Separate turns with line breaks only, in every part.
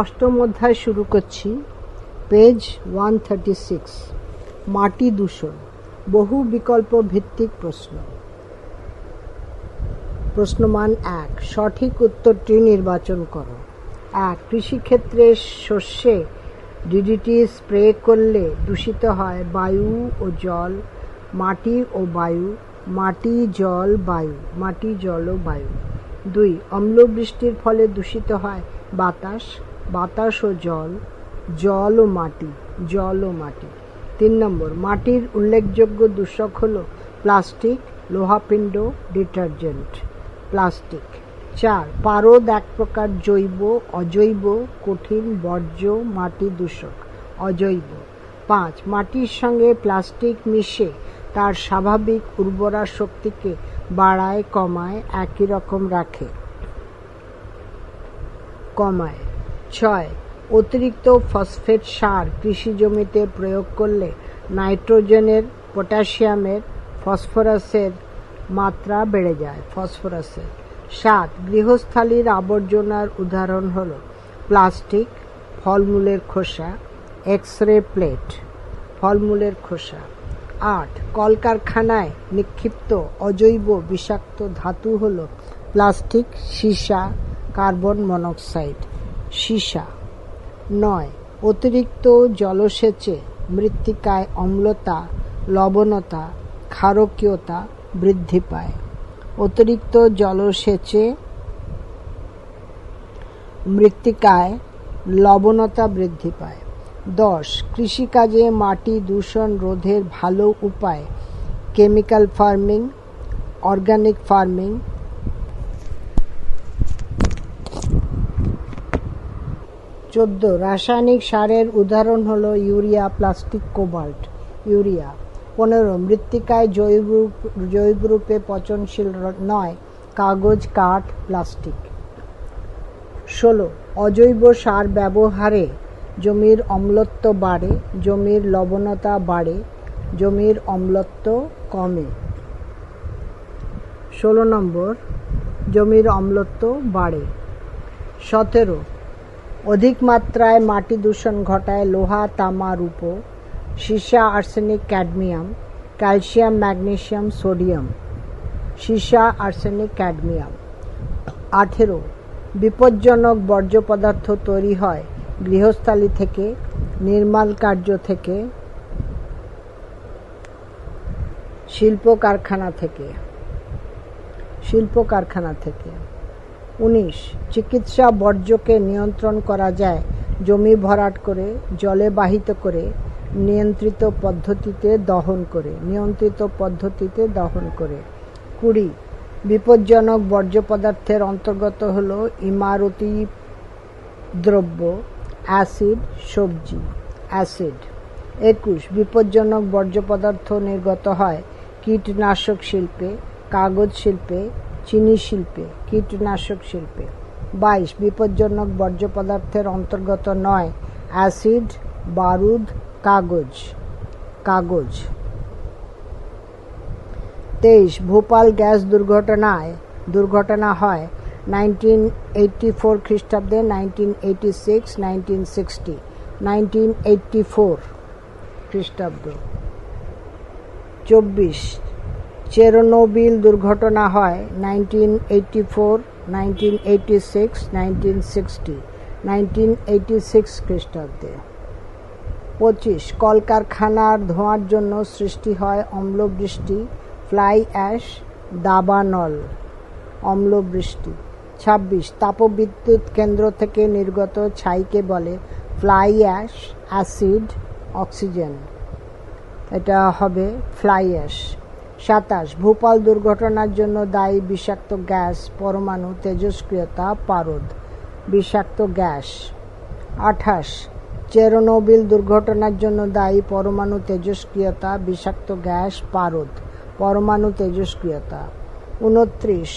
অষ্টম অধ্যায় শুরু করছি। পেজ ওয়ান থার্টি সিক্স মাটি দূষণ, বহু বিকল্প ভিত্তিক প্রশ্ন। প্রশ্নমান এক, সঠিক উত্তরটি নির্বাচন করো। এক, কৃষিক্ষেত্রে শস্যে ডিডিটি স্প্রে করলে দূষিত হয় বায়ু ও জল, মাটি ও বায়ু, মাটি, জল, বায়ু, মাটি, জল ও বায়ু। দুই, অম্লবৃষ্টির ফলে দূষিত হয় বাতাস বাতাস ও জল জল ও মাটি জল ও মাটি। তিন নম্বর, মাটির উল্লেখযোগ্য দূষক হল প্লাস্টিক লোহাপিণ্ড ডিটারজেন্ট। প্লাস্টিক। চার, পারদ এক প্রকার জৈব, অজৈব, কঠিন, বর্জ্য, মাটি দূষক, অজৈব। পাঁচ, মাটির সঙ্গে প্লাস্টিক মিশে তার স্বাভাবিক উর্বরা শক্তিকে বাড়ায়, কমায়, একই রকম রাখে। কমায়। ছয় অতিরিক্ত ফসফেট সার কৃষি জমিতে প্রয়োগ করলে নাইট্রোজেনের পটাশিয়ামের ফসফরাসের মাত্রা বেড়ে যায়। ফসফরাসের সাত গৃহস্থালির আবর্জনার উদাহরণ হল প্লাস্টিক, ফলমূলের খোসা এক্স রে প্লেট, ফলমূলের খোসা। আট, কলকারখানায় নিক্ষিপ্ত অজৈব বিষাক্ত ধাতু হল প্লাস্টিক, সীসা, কার্বন মনোক্সাইড। সীসা। নয়, অতিরিক্ত জলসেচে মৃত্তিকায় অম্লতা, লবণতা, ক্ষারকীয়তা বৃদ্ধি পায়। অতিরিক্ত জলসেচে মৃত্তিকায় লবণতা বৃদ্ধি পায়। দশ, কৃষিকাজে মাটি দূষণ রোধের ভালো উপায়, কেমিক্যাল ফার্মিং, অর্গানিক ফার্মিং চোদ্দ। রাসায়নিক সারের উদাহরণ হলো ইউরিয়া, প্লাস্টিক, কোবাল্ট। ইউরিয়া। পনেরো। মৃত্তিকায় জৈব জৈব রূপে পচনশীল নয়। কাগজ, কাঠ, প্লাস্টিক। ষোলো। অজৈব সার ব্যবহারে জমির অম্লত্ব বাড়ে, জমির লবণতা বাড়ে, জমির অম্লত্ব কমে। ষোলো নম্বর। জমির অম্লত্ব বাড়ে। সতেরো। অধিক মাত্রায় মাটি দূষণ ঘটায় লোহা, তামা, রূপো, সীসা, arsenic, cadmium, calcium magnesium sodium. সীসা, আর্সেনিক, ক্যাডমিয়াম। আঠেরো। বিপজ্জনক বর্জ্য পদার্থ তৈরি হয় গৃহস্থালি থেকে, নির্মাণ কার্য থেকে শিল্প কারখানা থেকে। শিল্প কারখানা থেকে। উনিশ, চিকিৎসা বর্জ্যকে নিয়ন্ত্রণ করা যায়, জমি ভরাট করে, জলে বাহিত করে, নিয়ন্ত্রিত পদ্ধতিতে দহন করে, নিয়ন্ত্রিত পদ্ধতিতে দহন করে। কুড়ি, বিপজ্জনক বর্জ্য পদার্থের অন্তর্গত হল ইমারতি দ্রব্য, অ্যাসিড, সবজি, অ্যাসিড। একুশ, বিপজ্জনক বর্জ্য পদার্থ নির্গত হয় কীটনাশক শিল্পে, কাগজ শিল্পে চিনি শিল্পে, কীটনাশক শিল্পে। বাইশ, বিপজ্জনক বর্জ্য পদার্থের অন্তর্গত নয়, অ্যাসিড, বারুদ, কাগজ। কাগজ। তেইশ, ভোপাল গ্যাস দুর্ঘটনায়, দুর্ঘটনা হয় নাইনটিন এইটটি ফোর খ্রিস্টাব্দে, nineteen eighty six, nineteen sixty, nineteen eighty four খ্রিস্টাব্দ। চব্বিশ চেরোনোবিল দুর্ঘটনা হয় nineteen eighty four, nineteen eighty six, nineteen sixty, nineteen eighty six খ্রিস্টাব্দে। পঁচিশ, কলকারখানার ধোঁয়ার জন্য সৃষ্টি হয় অম্লবৃষ্টি, ফ্লাই অ্যাশ, দাবানল, অম্লবৃষ্টি। ছাব্বিশ, তাপবিদ্যুৎ কেন্দ্র থেকে নির্গত ছাইকে বলে ফ্লাই অ্যাশ, অ্যাসিড, অক্সিজেন। এটা হবে ফ্লাই অ্যাশ। সাতাশ, ভোপাল দুর্ঘটনার জন্য দায়ী বিষাক্ত গ্যাস, পরমাণু তেজস্ক্রিয়তা, পারদ, বিষাক্ত গ্যাস। আঠাশ, চেরোনোবিল দুর্ঘটনার জন্য দায়ী পরমাণু তেজস্ক্রিয়তা, বিষাক্ত গ্যাস, পারদ, পরমাণু তেজস্ক্রিয়তা। উনত্রিশ,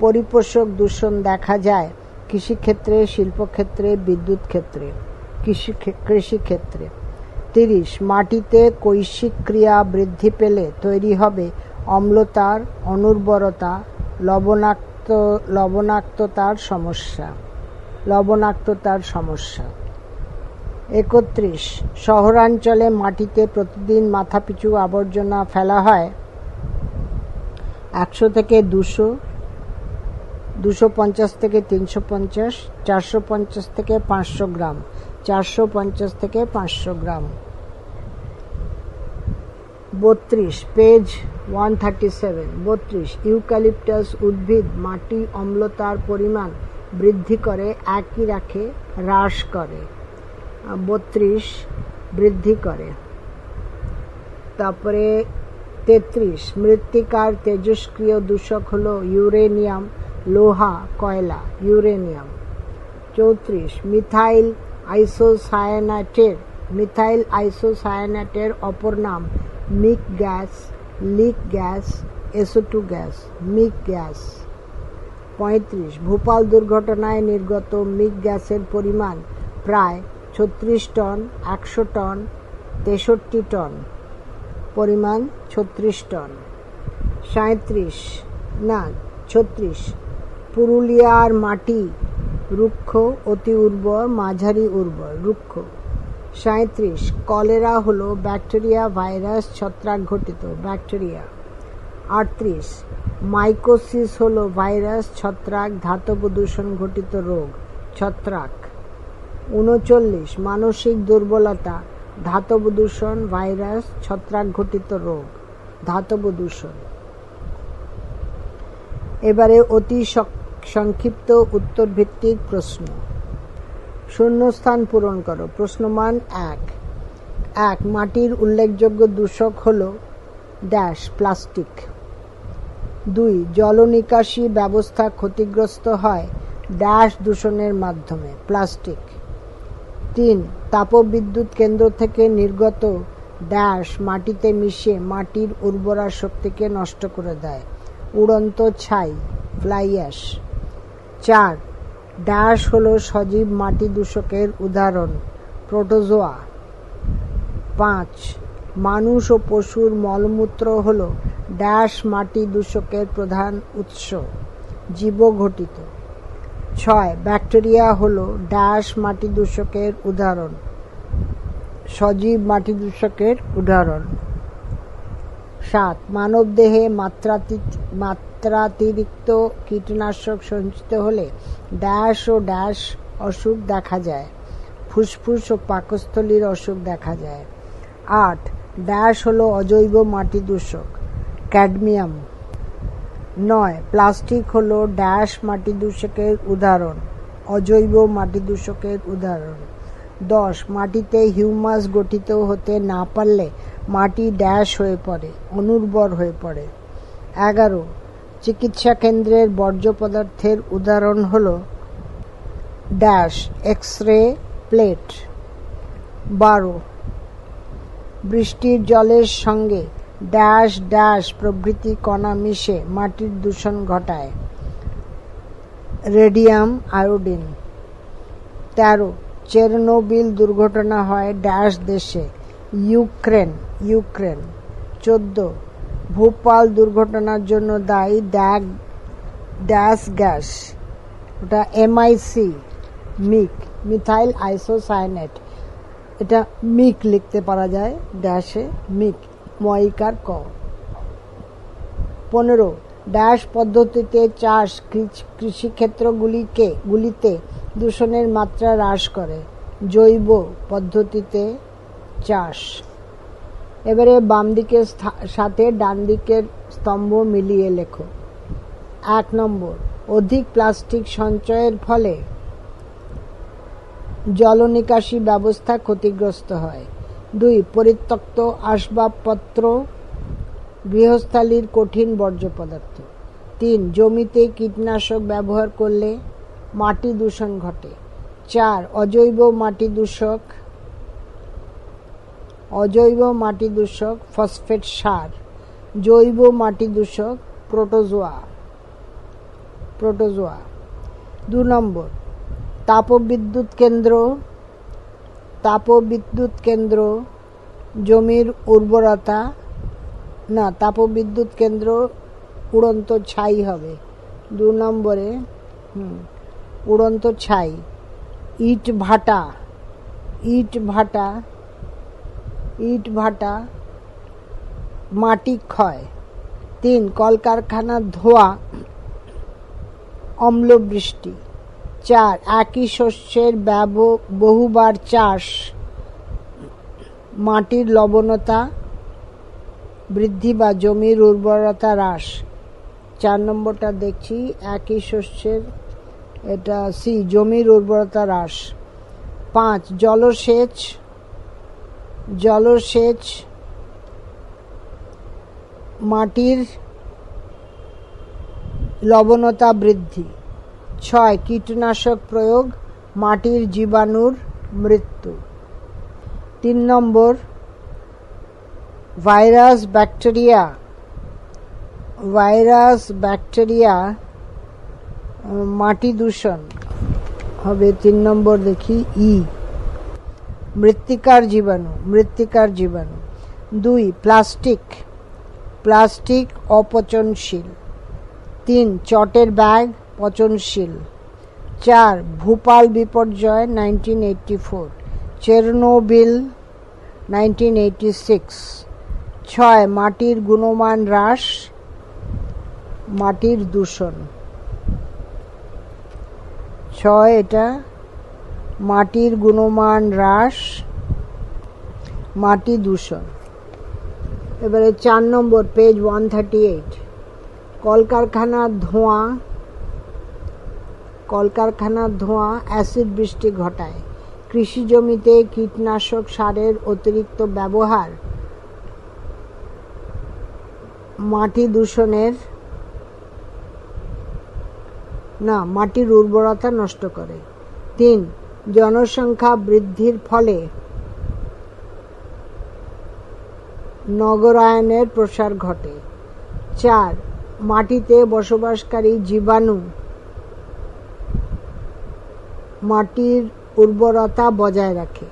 পরিপোষক দূষণ দেখা যায় কৃষিক্ষেত্রে, শিল্পক্ষেত্রে বিদ্যুৎ ক্ষেত্রে কৃষি কৃষিক্ষেত্রে। তিরিশ, মাটিতে কৈশিক ক্রিয়া বৃদ্ধি পেলে তৈরি হবে অম্লতার অনুর্বরতা, লবণাক্ত, লবণাক্ততার সমস্যা লবণাক্ততার সমস্যা। একত্রিশ, শহরাঞ্চলে মাটিতে প্রতিদিন মাথাপিছু আবর্জনা ফেলা হয়। একশো থেকে দুশো দুশো পঞ্চাশ থেকে তিনশো পঞ্চাশ, চারশো পঞ্চাশ থেকে পাঁচশো গ্রাম, চারশো পঞ্চাশ থেকে পাঁচশো গ্রাম। বত্রিশ পেজ ওয়ান থার্টি সেভেন বত্রিশ ইউক্যালিপটাস উদ্ভিদ, মাটি, অম্লতার পরিমাণ বৃদ্ধি করে, একই রাখে, হ্রাস করে। বত্রিশ, বৃদ্ধি করে। তারপরে তেত্রিশ, মৃত্তিকার তেজস্ক্রিয় দূষক হলো ইউরেনিয়াম, লোহা, কয়লা, ইউরেনিয়াম। চৌত্রিশ, মিথাইল আইসোসায়ানাটের মিথাইল আইসোসায়ানাটের অপর নাম MIC gas, leak gas SO two gas, MIC gas. পঁয়ত্রিশ, ভোপাল দুর্ঘটনায় নির্গত মিক গ্যাসের পরিমাণ প্রায় ছত্রিশ টন, একশো টন, তেষট্টি টন। পরিমাণ ছত্রিশ টন। সাঁত্রিশ না, ছত্রিশ, পুরুলিয়ার মাটি রুক্ষ, অতি উর্বর, মাঝারি উর্বর, রুক্ষ। সাঁত্রিশ কলেরা হলো ব্যাকটেরিয়া ভাইরাস ছত্রাক ঘটিত ব্যাকটেরিয়া। আটত্রিশ, মাইকোসিস হলো ভাইরাস ছত্রাক ধাতব দূষণ ঘটিত রোগ, ছত্রাক। উনচল্লিশ, মানসিক দুর্বলতা ধাতব দূষণ ভাইরাস ছত্রাক ঘটিত রোগ, ধাতব দূষণ। এবারে অতি সংক্ষিপ্ত উত্তর ভিত্তিক প্রশ্ন। শূন্যস্থান পূরণ করো। প্রশ্নমান এক। এক, মাটির উল্লেখযোগ্য দূষক হল ড্যাশ প্লাস্টিক দুই, জলনিকাশি ব্যবস্থা ক্ষতিগ্রস্ত হয় ড্যাশ দূষণের মাধ্যমে প্লাস্টিক তিন, তাপবিদ্যুৎ কেন্দ্র থেকে নির্গত ড্যাশ মাটিতে মিশে মাটির উর্বরা শক্তিকে নষ্ট করে দেয়। উড়ন্ত ছাই ফ্লাই অ্যাশ চার ড্যাশ হলো সজীব মাটি দূষকের উদাহরণ প্রোটোজোয়া পাঁচ, মানুষ ও পশুর মলমূত্র হল ড্যাশ মাটি দূষকের প্রধান উৎস, জীবঘটিত। ছয়, ব্যাকটেরিয়া হল ড্যাশ মাটি দূষকের উদাহরণ, সজীব মাটি দূষকের উদাহরণ। সাত, মানবদেহে মাত্রাতীত মাত্রাতিরিক্ত কীটনাশক সঞ্চিত হলে ড্যাশ ও ড্যাশ অসুখ দেখা যায়। ফুসফুস ও পাকস্থলীর অসুখ দেখা যায়। আট, ড্যাশ হলো অজৈব মাটি দূষক, ক্যাডমিয়াম। নয়, প্লাস্টিক হলো ড্যাশ মাটি দূষকের উদাহরণ, অজৈব মাটি দূষকের উদাহরণ। দশ, মাটিতে হিউমাস গঠিত হতে না পারলে মাটি ড্যাশ হয়ে পড়ে, অনুর্বর হয়ে পড়ে। এগারো চিকিৎসা কেন্দ্রের বর্জ্য পদার্থের উদাহরণ হল ড্যাশ এক্স রে প্লেট। বারো, বৃষ্টির জলের সঙ্গে ড্যাশ ড্যাশ প্রভৃতি কণা মিশে মাটির দূষণ ঘটায়। Radium iodine. তেরো, চেরনোবিল দুর্ঘটনা হয় ড্যাশ দেশে, ইউক্রেন ইউক্রেন। চোদ্দ ভোপাল দুর্ঘটনার জন্য দায়ী ড্যাগ ড্যাশ গ্যাস। ওটা এমআইসি মিক মিথাইল আইসোসায়ানেট এটা মিক লিখতে পারা যায়, ড্যাশে মিক ময়িকার ক। পনেরো, ড্যাশ পদ্ধতিতে চাষ কৃষিক্ষেত্রগুলিকে, গুলিতে দূষণের মাত্রা হ্রাস করে। জৈব পদ্ধতিতে চাষ। এবারে বাম দিকের সাথে ডান দিকের স্তম্ভ মিলিয়ে লেখো। এক নম্বর, অধিক প্লাস্টিক সঞ্চয়ের ফলে জলনিকাশি ব্যবস্থা ক্ষতিগ্রস্ত হয়। দুই, পরিত্যক্ত আসবাবপত্র গৃহস্থালির কঠিন বর্জ্য পদার্থ। তিন, জমিতে কীটনাশক ব্যবহার করলে মাটি দূষণ ঘটে। চার, অজৈব মাটি দূষক অজৈব মাটি দূষক ফসফেট সার, জৈব মাটি দূষক প্রোটোজোয়া প্রোটোজোয়া। দু নম্বর, তাপবিদ্যুৎ কেন্দ্র তাপবিদ্যুৎ কেন্দ্র, জমির উর্বরতা, না, তাপবিদ্যুৎ কেন্দ্র উড়ন্ত ছাই হবে। দু নম্বরে উড়ন্ত ছাই, ইট ভাটা ইট ভাটা ইট ভাটা, মাটি ক্ষয়। তিন, কলকারখানার ধোয়া, অম্লবৃষ্টি। চার, একই শস্যের ব্যব, বহুবার চাষ। মাটির লবণতা বৃদ্ধি বা জমির উর্বরতা হ্রাস। চার নম্বরটা দেখছি, একই শস্যের, এটা সি, জমির উর্বরতা হ্রাস। পাঁচ, জলসেচ জলসেচ মাটির লবণতা বৃদ্ধি। ছয়, কীটনাশক প্রয়োগ, মাটির জীবাণুর মৃত্যু। তিন নম্বর, ভাইরাস ব্যাকটেরিয়া। ভাইরাস ব্যাকটেরিয়া, মাটি দূষণ। হবে তিন নম্বর দেখি, ই। মৃত্তিকার জীবাণু মৃত্তিকার জীবাণু। দুই, প্লাস্টিক। প্লাস্টিক অপচনশীল। তিন, চটের ব্যাগ পচনশীল। চার, ভূপাল বিপর্যয়, nineteen eighty four. Chernobyl, nineteen six. ছয়, মাটির গুণমান হ্রাস, মাটির দূষণ। ছয়, এটা মাটির গুণমান হ্রাস, মাটি দূষণ। এবারে চার নম্বর পেজ ওয়ান থার্টি এইট কলকারখানার ধোঁয়া কলকারখানার ধোঁয়া অ্যাসিড বৃষ্টি ঘটায়। কৃষি জমিতে কীটনাশক সারের অতিরিক্ত ব্যবহার, মাটি দূষণের, না, মাটির উর্বরতা নষ্ট করে। তিন জনসংখ্যা বৃদ্ধির ফলে নগরায়নের প্রসার ঘটে। চার, মাটিতে বসবাসকারী জীবাণু। মাটির উর্বরতা বজায় রাখে।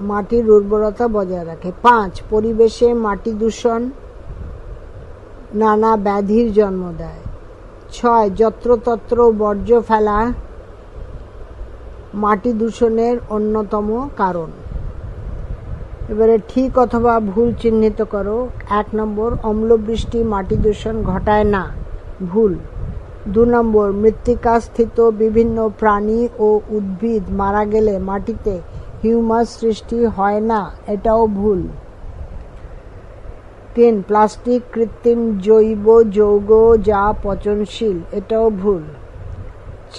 মাটির উর্বরতা বজায় রাখে। পাঁচ, পরিবেশে মাটি দূষণ নানা ব্যাধির জন্ম দেয়। ছয়, যত্রতত্র বর্জ্য ফেলা মাটি দূষণের অন্যতম কারণ। এবারে ঠিক অথবা ভুল চিহ্নিত করো। এক নম্বর, অম্লবৃষ্টি মাটি দূষণ ঘটায় না। ভুল। দু নম্বর মৃত্তিকা স্থিত বিভিন্ন প্রাণী ও উদ্ভিদ মারা গেলে মাটিতে হিউমাস সৃষ্টি হয় না। এটাও ভুল। তিন প্লাস্টিক, কৃত্রিম, জৈব, যৌগ, যা পচনশীল, এটাও ভুল।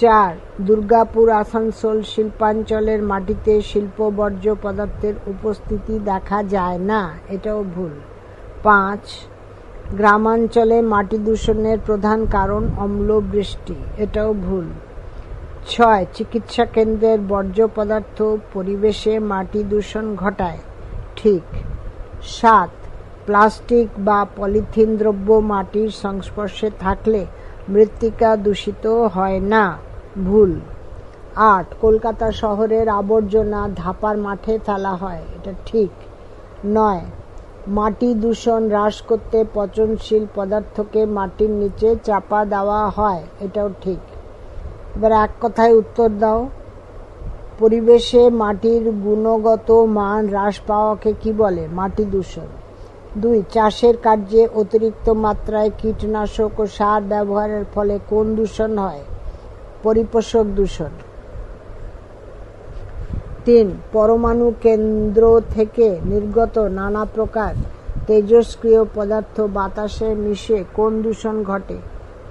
চার, দুর্গাপুর, আসানসোল, শিল্পাঞ্চলের মাটিতে শিল্প বর্জ্য পদার্থের উপস্থিতি দেখা যায় না, এটাও ভুল। পাঁচ, গ্রামাঞ্চলে মাটি দূষণের প্রধান কারণ অম্ল বৃষ্টি, এটাও ভুল। ছয়, চিকিৎসা কেন্দ্রের বর্জ্য পদার্থ পরিবেশে মাটি দূষণ ঘটায়, ঠিক। সাত প্লাস্টিক বা পলিথিন দ্রব্য মাটির সংস্পর্শে থাকলে মৃত্তিকা দূষিত হয় না। ভুল। আট, কলকাতা শহরের আবর্জনা ধাপার মাঠে ফেলা হয়। এটা ঠিক। নয়, মাটি দূষণ হ্রাস করতে পচনশীল পদার্থকে মাটির নিচে চাপা দেওয়া হয়। এটাও ঠিক। এবার এক কথায় উত্তর দাও। পরিবেশে মাটির গুণগত মান হ্রাস পাওয়াকে কি বলে? মাটি দূষণ। দুই, চাষের কার্যে অতিরিক্ত মাত্রায় কীটনাশক ও সার ব্যবহারের ফলে কোন দূষণ হয়? পরিপোষক দূষণ। তিন, পরমাণু কেন্দ্র থেকে নির্গত নানা প্রকার তেজস্ক্রিয় পদার্থ বাতাসে মিশে কোন দূষণ ঘটে?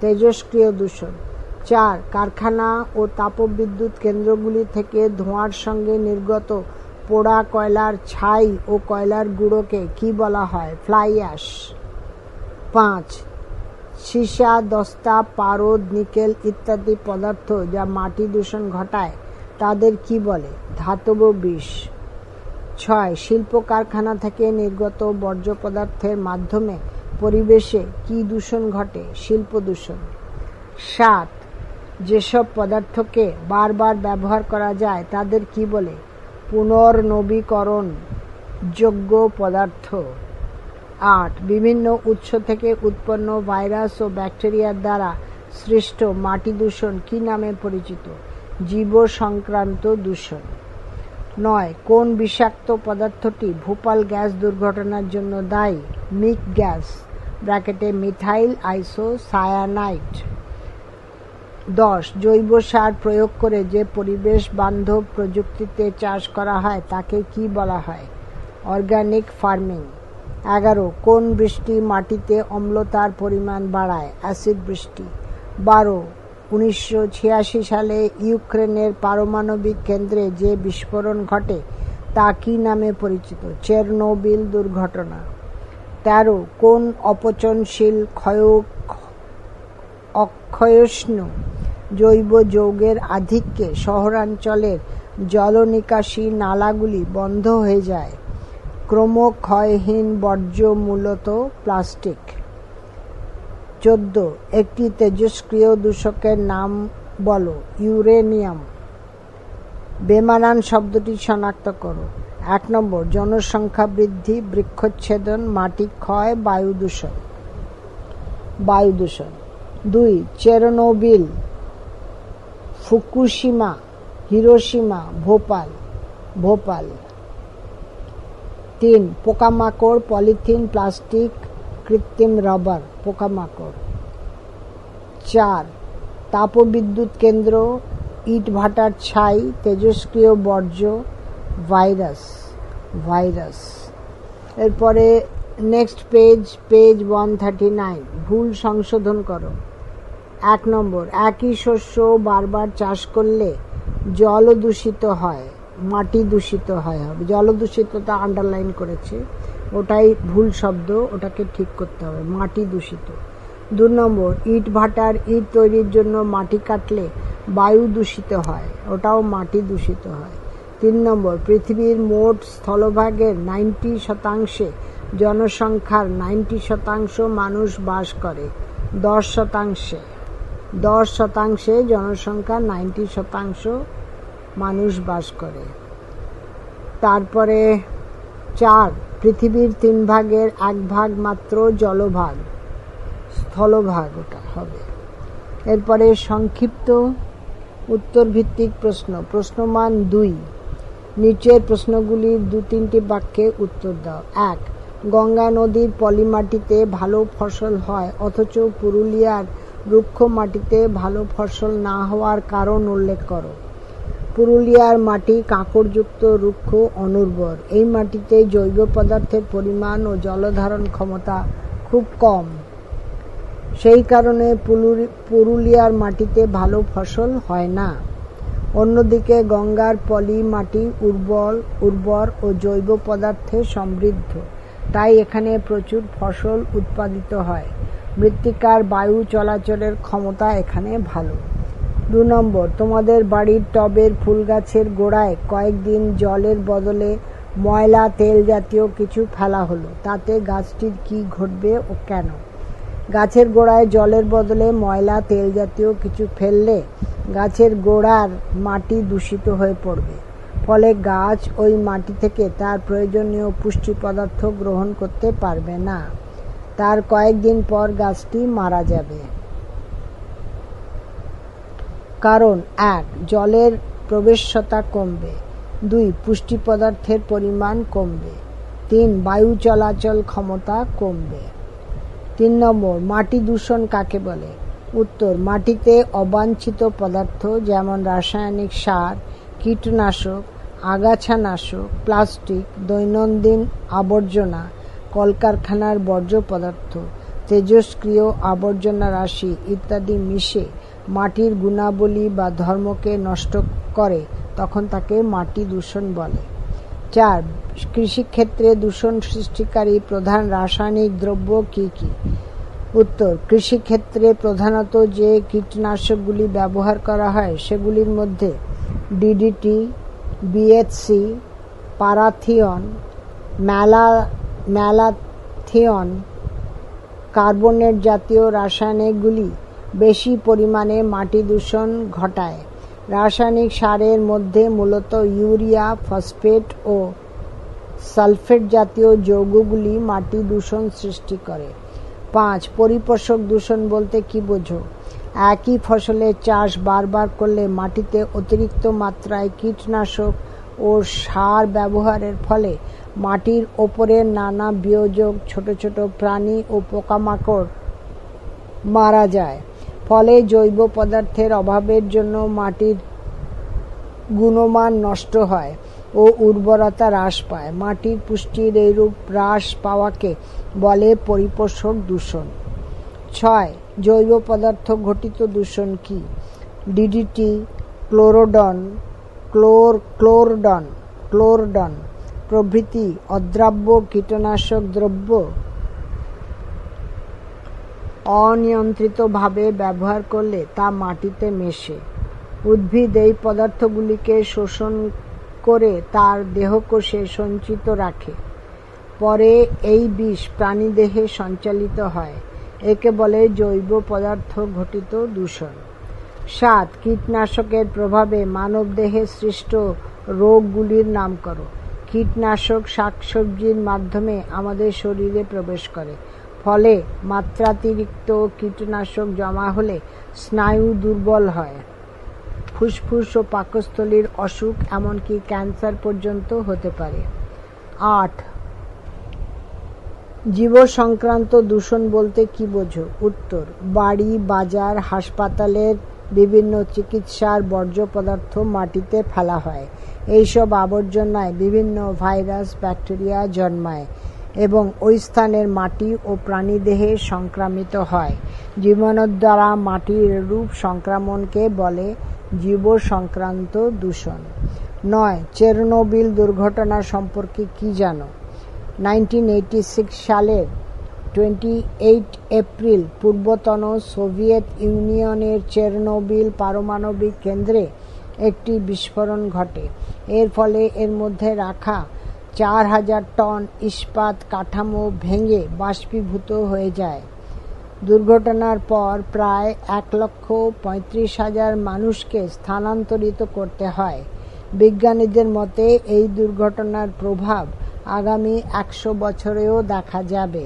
তেজস্ক্রিয় দূষণ। চার, কারখানা ও তাপবিদ্যুৎ কেন্দ্রগুলি থেকে ধোঁয়ার সঙ্গে নির্গত পোড়া কয়লার ছাই ও কয়লার গুঁড়োকে কি বলা হয়? Fly ash. পাঁচ, সীসা, দস্তা, পারদ, নিকেল ইত্যাদি পদার্থ যা মাটি দূষণ ঘটায়, তাদের কি বলে? ধাতব বিষ। ছয়, শিল্প কারখানা থেকে নির্গত বর্জ্য পদার্থের মাধ্যমে পরিবেশে কি দূষণ ঘটে? শিল্প দূষণ। সাত, যেসব পদার্থকে বারবার ব্যবহার করা যায়, তাদের কি বলে? পুনর্নবীকরণ যোগ্য পদার্থ। আট, বিভিন্ন উৎস থেকে উৎপন্ন ভাইরাস ও ব্যাকটেরিয়ার দ্বারা সৃষ্ট মাটি দূষণ কি নামে পরিচিত? জীব সংক্রান্ত দূষণ। নয়, কোন বিষাক্ত পদার্থটি ভোপাল গ্যাস দুর্ঘটনার জন্য দায়ী? মিক গ্যাস, ব্র্যাকেটে মিথাইল আইসো সায়ানাইট দশ, জৈব সার প্রয়োগ করে যে পরিবেশ বান্ধব প্রযুক্তিতে চাষ করা হয়, তাকে কি বলা হয়? Organic farming. এগারো, কোন বৃষ্টি মাটিতে অম্লতার পরিমাণ বাড়ায়? অ্যাসিড বৃষ্টি। বারো, উনিশশো সালে ইউক্রেনের পারমাণবিক কেন্দ্রে যে বিস্ফোরণ ঘটে, তা কি নামে পরিচিত? চেরনোবিল দুর্ঘটনা। তেরো, কোন অপচনশীল ক্ষয় অক্ষয়ষ্ণু, জৈব যৌগের আধিক্যে শহরাঞ্চলের জলনিকাশি নালাগুলি বন্ধ হয়ে যায়। ক্রমক্ষয়হীন বর্জ্য মূলত প্লাস্টিক। চোদ্দ, একটি তেজস্ক্রিয় দূষকের নাম বলো, ইউরেনিয়াম। বেমানান শব্দটি শনাক্ত করো। এক নম্বর, জনসংখ্যা বৃদ্ধি, বৃক্ষচ্ছেদন, মাটি ক্ষয় বায়ু দূষণ বায়ু দূষণ দুই, Chernobyl, Fukushima, Hiroshima, Bhopal Bhopal. তিন, পোকামাকড়, পলিথিন, প্লাস্টিক, কৃত্রিম রাবার, পোকামাকড়। চার, তাপবিদ্যুৎ কেন্দ্র, ইট ভাটার ছাই, তেজস্ক্রিয় বর্জ্য, ভাইরাস ভাইরাস। এরপরে, next page page one thirty nine, ভুল সংশোধন করো। এক নম্বর, একই শস্য বারবার চাষ করলে জল দূষিত হয়, মাটি দূষিত হয়। হবে জল দূষিতটা আন্ডারলাইন করেছে, ওটাই ভুল শব্দ, ওটাকে ঠিক করতে হবে, মাটি দূষিত। দু নম্বর, ইট ভাটার ইট তৈরির জন্য মাটি কাটলে বায়ু দূষিত হয়, ওটাও মাটি দূষিত হয়। তিন নম্বর, পৃথিবীর মোট স্থলভাগের নাইনটি শতাংশে জনসংখ্যার নাইনটি শতাংশ মানুষ বাস করে, দশ শতাংশে। দশ শতাংশে জনসংখ্যা নাইনটি শতাংশ মানুষ বাস করে। তারপরে চার, পৃথিবীর তিন ভাগের এক ভাগ মাত্র জলভাগ, স্থলভাগ ওটা হবে। এরপরে সংক্ষিপ্ত উত্তর ভিত্তিক প্রশ্ন। প্রশ্নমান দুই, নিচের প্রশ্নগুলির দু তিনটি বাক্যে উত্তর দাও। এক, গঙ্গা নদীর পলিমাটিতে ভালো ফসল হয়, অথচ পুরুলিয়ার রুক্ষ মাটিতে ভালো ফসল না হওয়ার কারণ উল্লেখ করো। পুরুলিয়ার মাটি কাঁকড়যুক্ত, রুক্ষ, অনুর্বর। এই মাটিতে জৈব পদার্থের পরিমাণ ও জলধারণ ক্ষমতা খুব কম। সেই কারণে পুরুলিয়ার মাটিতে ভালো ফসল হয় না। অন্যদিকে গঙ্গার পলি মাটি উর্বর উর্বর ও জৈব পদার্থে সমৃদ্ধ। তাই এখানে প্রচুর ফসল উৎপাদিত হয়। মৃত্তিকার বায়ু চলাচলের ক্ষমতা এখানে ভালো। দু নম্বর, তোমাদের বাড়ির টবের ফুল গাছের গোড়ায় কয়েকদিন জলের বদলে ময়লা, তেল জাতীয় কিছু ফেলা হলো। তাতে গাছটির কি ঘটবে ও কেন? গাছের গোড়ায় জলের বদলে ময়লা, তেল জাতীয় কিছু ফেললে গাছের গোড়ার মাটি দূষিত হয়ে পড়বে। ফলে গাছ ওই মাটি থেকে তার প্রয়োজনীয় পুষ্টি পদার্থ গ্রহণ করতে পারবে না। তার কয়েকদিন পর গাছটি মারা যাবে। কারণ, এক, জলের প্রবেশতা কমবে। দুই, পুষ্টি পদার্থের পরিমাণ কমবে। তিন, বায়ু চলাচল ক্ষমতা কমবে। তিন নম্বর, মাটি দূষণ কাকে বলে? উত্তর, মাটিতে অবাঞ্ছিত পদার্থ যেমন রাসায়নিক সার, কীটনাশক, আগাছানাশক, প্লাস্টিক, দৈনন্দিন আবর্জনা কলকারখানার বর্জ্য পদার্থ, তেজস্ক্রিয় আবর্জনা রাশি ইত্যাদি মিশে মাটির গুণাবলী বা ধর্মকে নষ্ট করে, তখন তাকে মাটি দূষণ বলে। চার, কৃষিক্ষেত্রে দূষণ সৃষ্টিকারী প্রধান রাসায়নিক দ্রব্য কি কি? উত্তর, কৃষিক্ষেত্রে প্রধানত যে কীটনাশকগুলি ব্যবহার করা হয়, সেগুলির মধ্যে ডিডিটি বিএচসি পারাথিয়ন, ম্যালা ম্যালাথিয়ন কার্বনেট জাতীয় রাসায়নিকগুলি বেশি পরিমাণে মাটি দূষণ ঘটায়। রাসায়নিক সারের মধ্যে মূলত ইউরিয়া, ফসফেট ও সালফেট জাতীয় যৌগগুলি মাটি দূষণ সৃষ্টি করে। পাঁচ, পরিপোষক দূষণ বলতে কি বোঝো? একই ফসলের চাষ বারবার করলে মাটিতে অতিরিক্ত মাত্রায় কীটনাশক ও সার ব্যবহারের ফলে মাটির ওপরে নানা বিয়োজক ছোট ছোট প্রাণী ও পোকামাকড় মারা যায়। ফলে জৈব পদার্থের অভাবের জন্য মাটির গুণমান নষ্ট হয় ও উর্বরতা হ্রাস পায়। মাটির পুষ্টির এইরূপ হ্রাস পাওয়াকে বলে পরিপোষক দূষণ। ছয়, জৈব পদার্থ ঘটিত দূষণ কি? ডিডিটি ক্লোরোডন ক্লোর ক্লোরডন ক্লোরডন প্রভৃতি অদ্রাব্য, কীটনাশক দ্রব্য অনিয়ন্ত্রিতভাবে ব্যবহার করলে তা মাটিতে মেশে। উদ্ভিদ এই পদার্থগুলিকে শোষণ করে তার দেহকোষে সঞ্চিত রাখে। পরে এই বিষ প্রাণীদেহে সঞ্চালিত হয়। একে বলে জৈব পদার্থ ঘটিত দূষণ। সাত, কীটনাশকের প্রভাবে মানবদেহে সৃষ্ট রোগগুলির নাম করো কীটনাশক শাকসবজির মাধ্যমে আমাদের শরীরে প্রবেশ করে। ফলে মাত্রাতিরিক্ত কীটনাশক জমা হলে স্নায়ু দুর্বল হয়। ফুসফুস ও পাকস্থলীর অসুখ এমনকি ক্যান্সার পর্যন্ত হতে পারে। আট জীব সংক্রান্ত দূষণ বলতে কি বোঝো? উত্তর, বাড়ি, বাজার, হাসপাতালের বিভিন্ন চিকিৎসার বর্জ্য পদার্থ মাটিতে ফেলা হয়। এইসব আবর্জনায় বিভিন্ন ভাইরাস, ব্যাকটেরিয়া জন্মায় এবং ওই স্থানের মাটি ও প্রাণীদেহে সংক্রামিত হয়। জীবাণুর দ্বারা মাটির রূপ সংক্রমণকে বলে জীব সংক্রান্ত দূষণ। নয়, চেরনোবিল দুর্ঘটনা সম্পর্কে কি জানো? নাইনটিন সালের টোয়েন্টি এইট এপ্রিল, পূর্বতন সোভিয়েত ইউনিয়নের চেরনোবিল পারমাণবিক কেন্দ্রে একটি বিস্ফোরণ ঘটে। এর ফলে এর মধ্যে রাখা চার হাজার টন ইস্পাত কাঠামো ভেঙে বাষ্পীভূত হয়ে যায়। দুর্ঘটনার পর প্রায় এক লক্ষ পঁয়ত্রিশ হাজার মানুষকে স্থানান্তরিত করতে হয়। বিজ্ঞানীদের মতে, এই দুর্ঘটনার প্রভাব আগামী একশো বছরেও দেখা যাবে।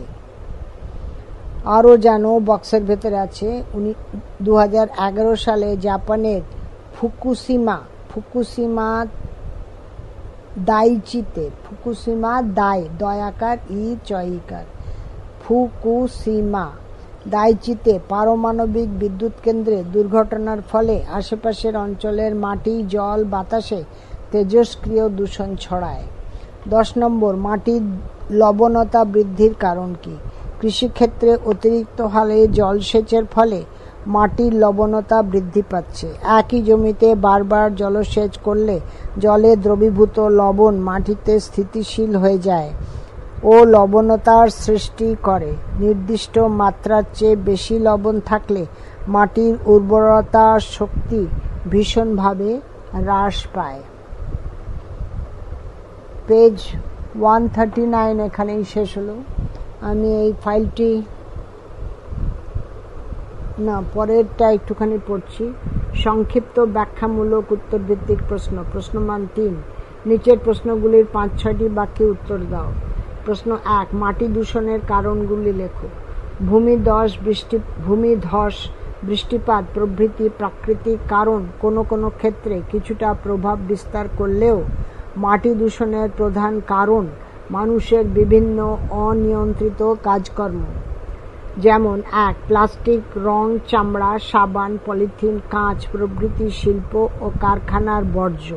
আরও জানো, বক্সের ভেতরে আছে, উনি দু হাজার এগারো সালে জাপানের ফুকুসিমা ফুকুসিমা দাইচিতে ফুকুসিমা দাই দয়াকার ই চয়িকার ফুকুসিমা দাইচিতে পারমাণবিক বিদ্যুৎ কেন্দ্রে দুর্ঘটনার ফলে আশেপাশের অঞ্চলের মাটি জল বাতাসে তেজস্ক্রিয় দূষণ ছড়ায় দশ নম্বর মাটির লবণতা বৃদ্ধির কারণ কি কৃষিক্ষেত্রে অতিরিক্ত হারে জলসেচের ফলে মাটির লবণতা বৃদ্ধি পাচ্ছে। একই জমিতে বারবার জলসেচ করলে জলে দ্রবীভূত লবণ মাটিতে স্থিতিশীল হয়ে যায় ও লবণতার সৃষ্টি করে। নির্দিষ্ট মাত্রার চেয়ে বেশি লবণ থাকলে মাটির উর্বরতা শক্তি ভীষণভাবে হ্রাস পায়। পেজ ওয়ান থার্টি নাইন এখানেই শেষ হলো। আমি এই ফাইলটি না, পরেরটা একটুখানি পড়ছি। সংক্ষিপ্ত ব্যাখ্যামূলক উত্তরভিত্তিক প্রশ্ন। প্রশ্নমান তিন। নিচের প্রশ্নগুলির পাঁচ, ছয়টি বাক্যে উত্তর দাও। প্রশ্ন এক, মাটি দূষণের কারণগুলি লেখো। ভূমিধস বৃষ্টি ভূমিধস বৃষ্টিপাত, প্রভৃতি প্রাকৃতিক কারণ কোনো কোনো ক্ষেত্রে কিছুটা প্রভাব বিস্তার করলেও মাটি দূষণের প্রধান কারণ মানুষের বিভিন্ন অনিয়ন্ত্রিত কাজকর্ম। যেমন এক, প্লাস্টিক, রং, চামড়া, সাবান, পলিথিন, কাঁচ, প্রভৃতি শিল্প ও কারখানার বর্জ্য।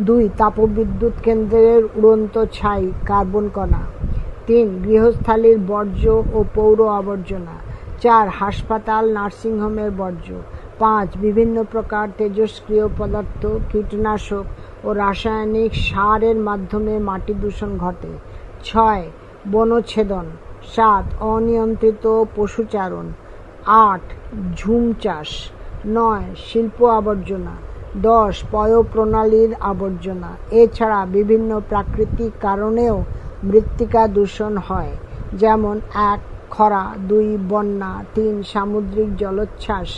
দুই, তাপবিদ্যুৎ কেন্দ্রের উড়ন্ত ছাই, কার্বন কণা। তিন, গৃহস্থালির বর্জ্য ও পৌর আবর্জনা। চার, হাসপাতাল, নার্সিংহোমের বর্জ্য। পাঁচ, বিভিন্ন প্রকার তেজস্ক্রিয় পদার্থ, কীটনাশক ও রাসায়নিক সারের মাধ্যমে মাটি দূষণ ঘটে। ছয়, বনচ্ছেদন। সাত, অনিয়ন্ত্রিত পশুচারণ। আট, ঝুম চাষ। নয়, শিল্প আবর্জনা। দশ, পয়ঃপ্রণালীর আবর্জনা। এছাড়া বিভিন্ন প্রাকৃতিক কারণেও মৃত্তিকা দূষণ হয়। যেমন এক, খরা। দুই, বন্যা। তিন, সামুদ্রিক জলোচ্ছ্বাস।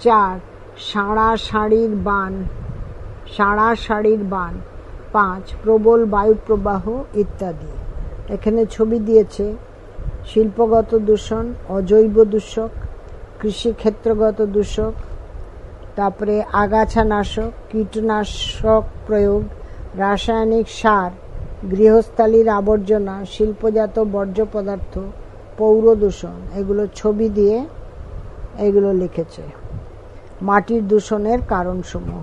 চার, সাঁড়াসাঁড়ির বান। সাঁড়াসাঁড়ির বান। পাঁচ, প্রবল বায়ুপ্রবাহ ইত্যাদি। এখানে ছবি দিয়েছে শিল্পগত দূষণ, অজৈব দূষক, কৃষিক্ষেত্রগত দূষক, তারপরে আগাছা নাশক কীটনাশক প্রয়োগ, রাসায়নিক সার, গৃহস্থালির আবর্জনা, শিল্পজাত বর্জ্য পদার্থ, পৌর দূষণ, এগুলো ছবি দিয়ে এগুলো লিখেছে। মাটির দূষণের কারণসমূহ।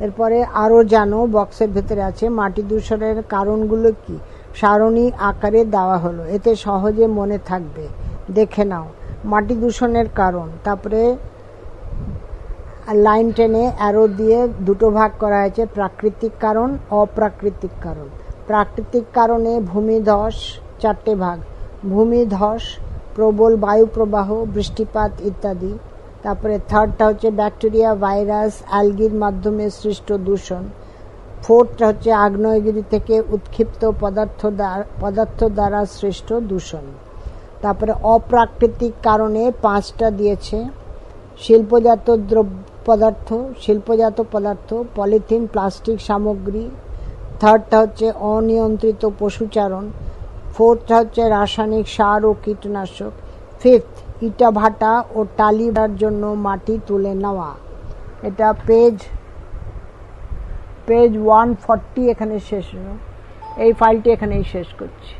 এরপরে আরও জানো, বক্সের ভেতরে আছে, মাটি দূষণের কারণগুলো কি? সারণী আকারে দেওয়া হলো। এতে সহজে মনে থাকবে। দেখে নাও, মাটি দূষণের কারণ। তারপরে লাইন টেনে অ্যারো দিয়ে দুটো ভাগ করা হয়েছে, প্রাকৃতিক কারণ, অপ্রাকৃতিক কারণ। প্রাকৃতিক কারণে ভূমিধস, চারটে ভাগ। ভূমিধস, প্রবল বায়ুপ্রবাহ, বৃষ্টিপাত ইত্যাদি। তারপরে থার্ডটা হচ্ছে ব্যাকটেরিয়া ভাইরাস অ্যালগির মাধ্যমে সৃষ্ট দূষণ। ফোর্থটা হচ্ছে আগ্নেয়গিরি থেকে উৎক্ষিপ্ত পদার্থ পদার্থ দ্বারা সৃষ্ট দূষণ। তারপরে অপ্রাকৃতিক কারণে পাঁচটা দিয়েছে। শিল্পজাত দ্রব্য পদার্থ, শিল্পজাত পদার্থ, পলিথিন, প্লাস্টিক সামগ্রী। থার্ডটা হচ্ছে অনিয়ন্ত্রিত পশুচারণ। ফোর্থটা হচ্ছে রাসায়নিক সার ও কীটনাশক। ফিফথ, ইটা ভাটা ও টালিবার জন্য মাটি তুলে নেওয়া। এটা পেজ পেজ ওয়ান ফর্টি এখানে শেষ হলো এই ফাইলটি এখানেই শেষ করছি।